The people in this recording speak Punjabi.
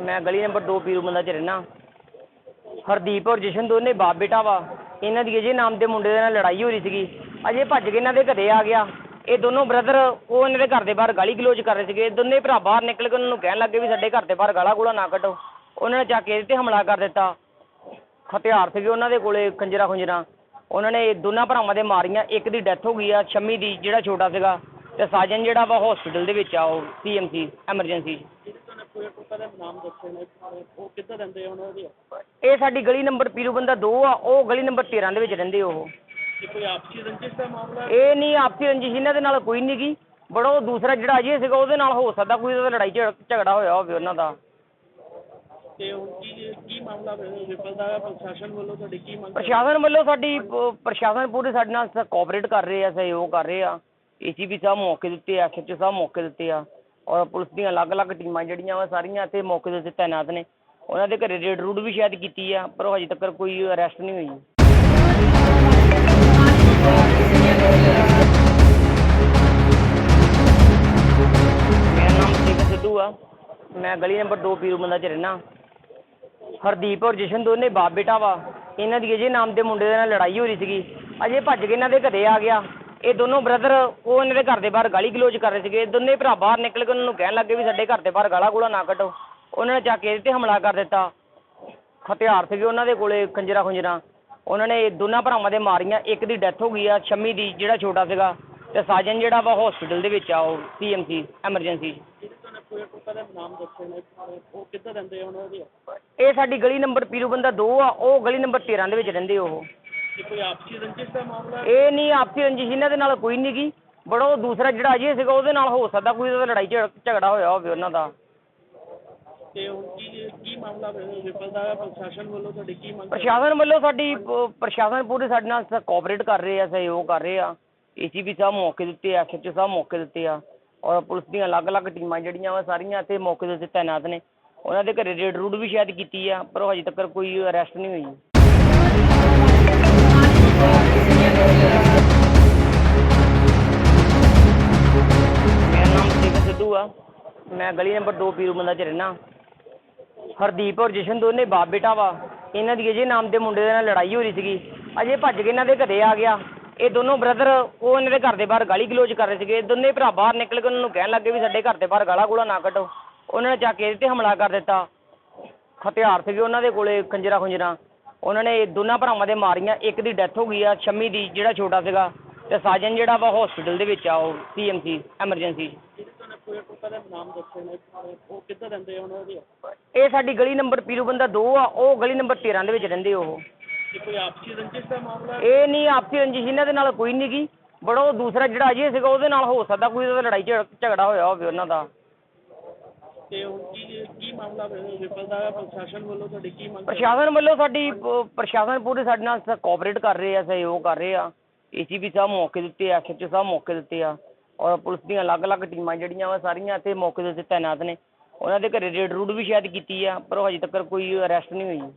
ਮੈਂ ਗਲੀ ਨੰਬਰ 2 ਪੀਰੂ ਬੰਦਾ 'ਚ ਰਹਿਣਾ ਹਰਦੀਪ ਔਰ ਜਸ਼ਨ ਦੋਨੇ ਬਾਪ ਬੇਟਾ ਵਾ। ਇਹਨਾਂ ਦੀ ਅਜੇ ਨਾਮ ਦੇ ਮੁੰਡੇ ਦੇ ਨਾਲ ਲੜਾਈ ਹੋ ਰਹੀ ਸੀਗੀ। ਅਜੇ ਭੱਜ ਕੇ ਇਹਨਾਂ ਦੇ ਘਰੇ ਆ ਗਿਆ। ਇਹ ਦੋਨੋਂ ਬ੍ਰਦਰ ਉਹ ਇਹਨਾਂ ਦੇ ਘਰ ਦੇ ਬਾਹਰ ਗਾਲੀ ਗਲੋਚ ਕਰ ਰਹੇ ਸੀਗੇ। ਦੋਨੇ ਭਰਾ ਬਾਹਰ ਨਿਕਲ ਕੇ ਉਹਨਾਂ ਨੂੰ ਕਹਿਣ ਲੱਗੇ ਵੀ ਸਾਡੇ ਘਰ ਦੇ ਬਾਹਰ ਗਾਲਾ ਗੂਲਾ ਨਾ ਕੱਢੋ। ਉਹਨਾਂ ਨੇ ਜਾ ਕੇ ਇਹਦੇ ਤੇ ਹਮਲਾ ਕਰ ਦਿੱਤਾ। ਹਥਿਆਰ ਸੀਗੇ ਉਹਨਾਂ ਦੇ ਕੋਲੇ, ਖੰਜਰਾ ਖੁੰਜਰਾ। ਉਹਨਾਂ ਨੇ ਦੋਨਾਂ ਭਰਾਵਾਂ ਦੇ ਮਾਰੀਆਂ। ਇੱਕ ਦੀ ਡੈਥ ਹੋ ਗਈ ਆ, ਸ਼ੰਮੀ ਦੀ ਜਿਹੜਾ ਛੋਟਾ ਸੀਗਾ। ਤੇ ਸਾਜਨ ਜਿਹੜਾ ਵਾ ਹਸਪੀਟਲ ਦੇ ਵਿੱਚ ਆ, ਉਹ ਸੀਐਮਸੀ ਐਮਰਜੈਂਸੀ ਜਿਹੜੇ ਤੁਹਾਨੂੰ ਕੋਈ ਪੁੱਤਾਂ ਦੇ ਨਾਮ ਦੱਸੇ ਨੇ ਉਹ ਕਿੱਧਰ ਰਹਿੰਦੇ ਆ ਉਹਨਾਂ ਦੇ ਇਹ ਸਾਡੀ ਗਲੀ ਨੰਬਰ ਪੀਰੂ ਬੰਦਾ 2 ਆ ਉਹ ਗਲੀ ਨੰਬਰ 13 ਦੇ ਵਿੱਚ ਰਹਿੰਦੇ ਉਹ। ਕਿ ਕੋਈ ਆਪਸੀ ਰੰਜਿਸ਼ ਦਾ ਮਾਮਲਾ ਹੈ? ਇਹ ਨਹੀਂ ਆਪਸੀ ਰੰਜਿਸ਼ ਇਹਨਾਂ ਦੇ ਨਾਲ ਕੋਈ ਨਹੀਂ ਗੀ ਬੜਾ ਉਹ ਦੂਸਰਾ ਜਿਹੜਾ ਅਜੇ ਸੀਗਾ ਉਹਦੇ ਨਾਲ ਹੋ ਸਕਦਾ ਕੋਈ ਉਹਦਾ ਲੜਾਈ ਝਗੜਾ ਹੋਇਆ ਹੋਵੇ ਉਹਨਾਂ ਦਾ। ਤੇ ਹੁਣ ਕੀ ਕੀ ਮਾਮਲਾ ਵਿਫਲਦਾ ਹੈ ਪ੍ਰਸ਼ਾਸਨ ਵੱਲੋਂ ਤੁਹਾਡੀ ਕੀ ਮੰਗ ਹੈ? ਪ੍ਰਸ਼ਾਸਨ ਵੱਲੋਂ ਸਾਡੀ ਅਹ, ਪ੍ਰਸ਼ਾਸਨ ਪੂਰੇ ਸਾਡੇ ਨਾਲ ਕੋਆਪਰੇਟ ਕਰ ਰਹੇ ਆ ਸਹਿਯੋਗ ਕਰ ਰਹੇ ਆ। ਏਸੀਪੀ ਸਾਹਿਬ ਮੌਕੇ ਦਿੱਤੇ ਆ ਐਸਐਚਓ ਸਾਹਿਬ ਮੌਕੇ ਦਿੱਤੇ ਆ। ਔਰ ਪੁਲਿਸ ਦੀਆਂ ਅਲੱਗ-ਅਲੱਗ ਟੀਮਾਂ ਜਿਹੜੀਆਂ ਵਾ ਸਾਰੀਆਂ ਇੱਥੇ ਮੌਕੇ ਦੇ ਉੱਤੇ ਤਾਇਨਾਤ ਨੇ। ਉਹਨਾਂ ਦੇ ਘਰੇ ਰੇਡ ਰੂਡ ਵੀ ਸ਼ਾਇਦ ਕੀਤੀ ਆ, ਪਰ ਉਹ ਹਜੇ ਤੱਕ ਕੋਈ ਅਰੈਸਟ ਨਹੀਂ ਹੋਈ। ਮੇਰਾ ਨਾਮ ਸੇਵਕ ਸਿੱਧੂ ਆ। ਮੈਂ ਗਲੀ ਨੰਬਰ 2 ਪੀਰੂ ਬੰਦਾ 'ਚ ਰਹਿਣਾ ਹਰਦੀਪ ਔਰ ਜਸ਼ਨ ਦੋਨੇ ਬਾਪ ਬੇਟਾ ਵਾ। ਇਹਨਾਂ ਦੀ ਅਜੇ ਨਾਮ ਦੇ ਮੁੰਡੇ ਦੇ ਨਾਲ ਲੜਾਈ ਹੋ ਰਹੀ ਸੀਗੀ। ਅਜੇ ਭੱਜ ਕੇ ਇਹਨਾਂ ਦੇ ਘਰੇ ਆ ਗਿਆ। ਇਹ ਦੋਨੋਂ ਬ੍ਰਦਰ ਉਹ ਇਹਨਾਂ ਦੇ ਘਰ ਦੇ ਬਾਹਰ ਗਾਲੀ ਗਲੋਚ ਕਰ ਰਹੇ ਸੀਗੇ। ਦੋਨੇ ਭਰਾ ਬਾਹਰ ਨਿਕਲ ਕੇ ਉਹਨਾਂ ਨੂੰ ਕਹਿਣ ਲੱਗੇ ਵੀ ਸਾਡੇ ਘਰ ਦੇ ਬਾਹਰ ਗਾਲਾਂ ਗੂਲਾ ਨਾ ਕੱਢੋ। ਉਹਨਾਂ ਨੇ ਜਾ ਕੇ ਇਹਦੇ ਤੇ ਹਮਲਾ ਕਰ ਦਿੱਤਾ। ਹਥਿਆਰ ਸੀਗੇ ਉਹਨਾਂ ਦੇ ਕੋਲੇ, ਖੰਜਰਾ ਖੁੰਜਰਾ। ਉਹਨਾਂ ਨੇ ਦੋਨਾਂ ਭਰਾਵਾਂ ਦੇ ਮਾਰੀਆਂ। ਇੱਕ ਦੀ ਡੈਥ ਹੋ ਗਈ ਆ ਸ਼ੰਮੀ ਦੀ ਜਿਹੜਾ ਛੋਟਾ ਸੀਗਾ ਤੇ ਸਾਜਨ ਜਿਹੜਾ ਵਾ ਹਸਪੀਟਲ ਦੇ ਵਿੱਚ ਆ, ਉਹ ਸੀਐਮਸੀ ਐਮਰਜੈਂਸੀ ਜਿਹੜੇ ਤੁਹਾਨੂੰ ਇਹ ਸਾਡੀ ਗਲੀ ਨੰਬਰ ਪੀਰੂ ਬੰਦਾ 2 ਆ, ਉਹ ਗਲੀ ਨੰਬਰ 13 ਦੇ ਵਿੱਚ ਰਹਿੰਦੇ ਉਹ। ਕਿ ਕੋਈ ਆਪਸੀ ਰੰਜਿਸ਼ ਦਾ ਮਾਮਲਾ ਹੈ? ਇਹ ਨਹੀਂ ਆਪਸੀ ਰੰਜਿਸ਼ ਇਹਨਾਂ ਦੇ ਨਾਲ ਕੋਈ ਨਹੀਂ ਗੀ। ਬੜਾ ਉਹ ਦੂਸਰਾ ਜਿਹੜਾ ਅਜੇ ਸੀਗਾ ਉਹਦੇ ਨਾਲ ਹੋ ਸਕਦਾ ਕੋਈ ਉਹਦਾ ਲੜਾਈ ਝਗੜਾ ਹੋਇਆ ਹੋਵੇ ਉਹਨਾਂ ਦਾ। ਤੇ ਹੁਣ ਕੀ ਕੀ ਮਾਮਲਾ ਵਿਫਲਦਾ ਹੈ ਪ੍ਰਸ਼ਾਸਨ ਵੱਲੋਂ ਤੁਹਾਡੀ ਕੀ ਮੰਗ ਹੈ? ਪ੍ਰਸ਼ਾਸਨ ਵੱਲੋਂ ਸਾਡੀ ਅਹ, ਪ੍ਰਸ਼ਾਸਨ ਪੂਰੇ ਸਾਡੇ ਨਾਲ ਕੋਆਪਰੇਟ ਕਰ ਰਹੇ ਆ ਸਹਿਯੋਗ ਕਰ ਰਹੇ ਆ। ਏਸੀਪੀ ਸਾਹਿਬ ਮੌਕੇ ਦਿੱਤੇ ਆ ਐਸਐਚਓ ਸਾਹਿਬ ਮੌਕੇ ਦਿੱਤੇ ਆ। ਔਰ ਪੁਲਿਸ ਦੀਆਂ ਅਲੱਗ-ਅਲੱਗ ਟੀਮਾਂ ਜਿਹੜੀਆਂ ਵਾ ਸਾਰੀਆਂ ਇੱਥੇ ਮੌਕੇ ਦੇ ਉੱਤੇ ਤਾਇਨਾਤ ਨੇ। ਉਹਨਾਂ ਦੇ ਘਰੇ ਰੇਡ ਰੂਡ ਵੀ ਸ਼ਾਇਦ ਕੀਤੀ ਆ ਪਰ ਉਹ ਹਜੇ ਤੱਕ ਕੋਈ ਅਰੈਸਟ ਨਹੀਂ ਹੋਈ। ਮੇਰਾ ਨਾਮ ਸੇਵਕ ਸਿੱਧੂ ਆ। ਮੈਂ ਗਲੀ ਨੰਬਰ 2 ਪੀਰੂ ਬੰਦਾ 'ਚ ਰਹਿਣਾ ਹਰਦੀਪ ਔਰ ਜਸ਼ਨ ਦੋਨੇ ਬਾਪ ਬੇਟਾ ਵਾ। ਇਹਨਾਂ ਦੀ ਅਜੇ ਨਾਮ ਦੇ ਮੁੰਡੇ ਦੇ ਨਾਲ ਲੜਾਈ ਹੋ ਰਹੀ ਸੀਗੀ। ਅਜੇ ਭੱਜ ਕੇ ਇਹਨਾਂ ਦੇ ਘਰੇ ਆ ਗਿਆ। ਇਹ ਦੋਨੋਂ ਬ੍ਰਦਰ ਉਹ ਇਹਨਾਂ ਦੇ ਘਰ ਦੇ ਬਾਹਰ ਗਾਲੀ ਗਲੋਚ ਕਰ ਰਹੇ ਸੀਗੇ। ਦੋਨੇ ਭਰਾ ਬਾਹਰ ਨਿਕਲ ਕੇ ਉਹਨਾਂ ਨੂੰ ਕਹਿਣ ਲੱਗੇ ਵੀ ਸਾਡੇ ਘਰ ਦੇ ਬਾਹਰ ਗਾਲਾ ਗੂਲਾ ਨਾ ਕੱਢੋ। ਉਹਨਾਂ ਨੇ ਜਾ ਕੇ ਇਹਦੇ ਤੇ ਹਮਲਾ ਕਰ ਦਿੱਤਾ। ਹਥਿਆਰ ਸੀਗੇ ਉਹਨਾਂ ਦੇ ਕੋਲੇ ਖੰਜਰਾ ਖੁੰਜਰਾ। ਉਹਨਾਂ ਨੇ ਦੋਨਾਂ ਭਰਾਵਾਂ ਦੇ ਮਾਰੀਆਂ, ਇੱਕ ਦੀ ਡੈਥ ਹੋ ਗਈ ਆ ਸ਼ੰਮੀ ਦੀ ਜਿਹੜਾ ਛੋਟਾ ਸੀਗਾ ਤੇ ਸਾਜਨ ਜਿਹੜਾ ਵਾ ਹਸਪੀਟਲ ਦੇ ਵਿੱਚ ਆ, ਉਹ ਸੀਐਮਸੀ ਐਮਰਜੈਂਸੀ ਜਿਹੜੇ ਤੁਹਾਨੂੰ ਇਹ ਸਾਡੀ ਗਲੀ ਨੰਬਰ ਪੀਰੂ ਬੰਦਾ 2 ਆ, ਉਹ ਗਲੀ ਨੰਬਰ 13 ਦੇ ਵਿੱਚ ਰਹਿੰਦੇ ਉਹ। ਇਹ ਨਹੀਂ, ਆਪਸੀ ਰੰਜਿਸ਼ ਇਹਨਾਂ ਦੇ ਨਾਲ ਕੋਈ ਨਹੀਂ ਗੀ। ਬੜਾ ਉਹ ਦੂਸਰਾ ਜਿਹੜਾ ਅਜੇ ਸੀਗਾ, ਉਹਦੇ ਨਾਲ ਹੋ ਸਕਦਾ ਕੋਈ ਉਹਦਾ ਲੜਾਈ ਝੜ- ਝਗੜਾ ਹੋਇਆ ਹੋਵੇ ਉਹਨਾਂ ਦਾ। ਤੇ ਹੁਣ ਕੀ ਕੀ ਮਾਮਲਾ ਵਿਫਲਦਾ ਹੈ? ਪ੍ਰਸ਼ਾਸਨ ਵੱਲੋਂ ਤੁਹਾਡੀ ਕੀ ਮੰਗ ਪ੍ਰਸ਼ਾਸਨ ਵੱਲੋਂ ਸਾਡੀ ਅਹ, ਪ੍ਰਸ਼ਾਸਨ ਪੂਰੇ ਸਾਡੇ ਨਾਲ ਕੋਆਪਰੇਟ ਕਰ ਰਹੇ ਆ ਸਹਿਯੋਗ ਕਰ ਰਹੇ ਆ। ਏਸੀਪੀ ਸਾਹਿਬ ਮੌਕੇ ਦਿੱਤੇ ਆ ਐਸਐਚਓ ਸਾਹਿਬ ਮੌਕੇ ਦਿੱਤੇ ਆ। ਔਰ ਪੁਲਿਸ ਦੀਆਂ ਅਲੱਗ-ਅਲੱਗ ਟੀਮਾਂ ਜਿਹੜੀਆਂ ਵਾ ਸਾਰੀਆਂ ਇੱਥੇ ਮੌਕੇ ਦੇ ਉੱਤੇ ਤਾਇਨਾਤ ਨੇ। ਉਹਨਾਂ ਦੇ ਘਰੇ ਰੇਡ ਰੂਡ ਵੀ ਸ਼ਾਇਦ ਕੀਤੀ ਆ ਪਰ ਉਹ ਹਜੇ ਤੱਕ ਕੋਈ ਅਰੈਸਟ ਨਹੀਂ ਹੋਈ।